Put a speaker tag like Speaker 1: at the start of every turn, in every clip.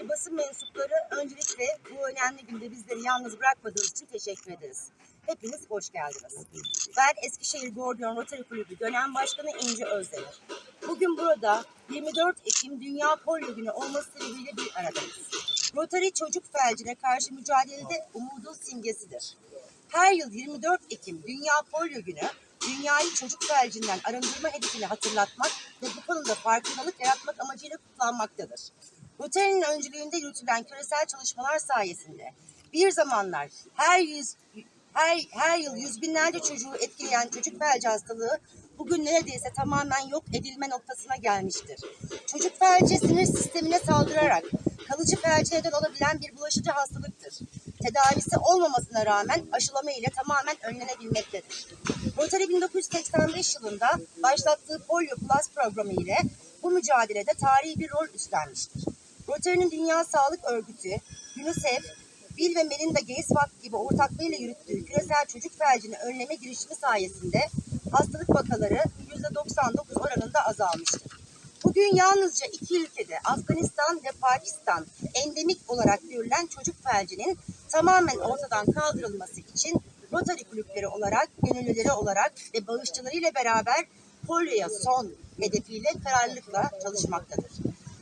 Speaker 1: değerli basın mensupları öncelikle bu önemli günde bizleri yalnız bırakmadığınız için teşekkür ederiz. Hepiniz hoş geldiniz. Ben Eskişehir Gordiyon Rotary Kulübü dönem başkanı İnci Özdemir. Bugün burada 24 Ekim Dünya Polio Günü olması sebebiyle bir aradayız. Rotary çocuk felcine karşı mücadelede umudun simgesidir. Her yıl 24 Ekim Dünya Polio Günü, dünyayı çocuk felcinden arındırma hedefini hatırlatmak ve bu konuda farkındalık yaratmak amacıyla kutlanmaktadır. Rotary'nin öncülüğünde yürütülen küresel çalışmalar sayesinde bir zamanlar her yüz her, her yıl yüz binlerce çocuğu etkileyen çocuk felci hastalığı bugün neredeyse tamamen yok edilme noktasına gelmiştir. Çocuk felci sinir sistemine saldırarak kalıcı felci neden olabilen bir bulaşıcı hastalıktır. Tedavisi olmamasına rağmen aşılama ile tamamen önlenebilmektedir. Rotary 1985 yılında başlattığı Polio Plus programı ile bu mücadelede tarihi bir rol üstlenmiştir. Rotary'nin Dünya Sağlık Örgütü, UNICEF, Bill ve Melinda Gates Vakfı gibi ortaklığıyla yürüttüğü küresel çocuk felcini önleme girişimi sayesinde hastalık vakaları %99 oranında azalmıştır. Bugün yalnızca iki ülkede Afganistan ve Pakistan endemik olarak görülen çocuk felcinin tamamen ortadan kaldırılması için Rotary kulüpleri olarak, gönüllüleri olarak ve bağışçılarıyla beraber polioya son hedefiyle kararlılıkla çalışmaktadır.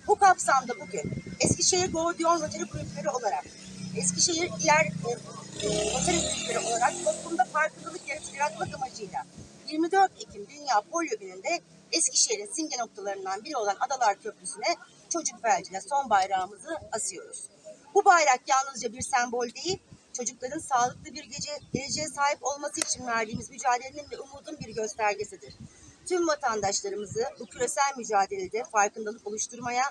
Speaker 1: Bu kapsamda bugün Eskişehir Gordiyon Rotary kulüpleri olarak Eskişehir diğer e, e, kulüpleri olarak toplumda farkındalık yarat- yaratmak amacıyla 24 Ekim Dünya Polio Günü'nde Eskişehir'in simge noktalarından biri olan Adalar Köprüsü'ne çocuk felcine son bayrağımızı asıyoruz. Bu bayrak yalnızca bir sembol değil, çocukların sağlıklı bir gece, geleceğe sahip olması için verdiğimiz mücadelenin ve umudun bir göstergesidir. Tüm vatandaşlarımızı bu küresel mücadelede farkındalık oluşturmaya,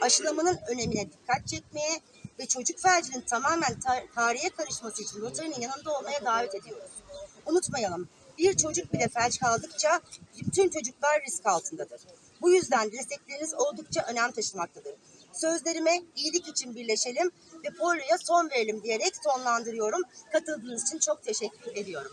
Speaker 1: aşılamanın önemine dikkat çekmeye ve çocuk felcinin tamamen ta- tarihe karışması için Rotary'nin yanında olmaya davet ediyoruz. Unutmayalım, bir çocuk bile felç kaldıkça bütün çocuklar risk altındadır. Bu yüzden destekleriniz oldukça önem taşımaktadır. Sözlerime iyilik için birleşelim ve polioya son verelim diyerek sonlandırıyorum. Katıldığınız için çok teşekkür ediyorum.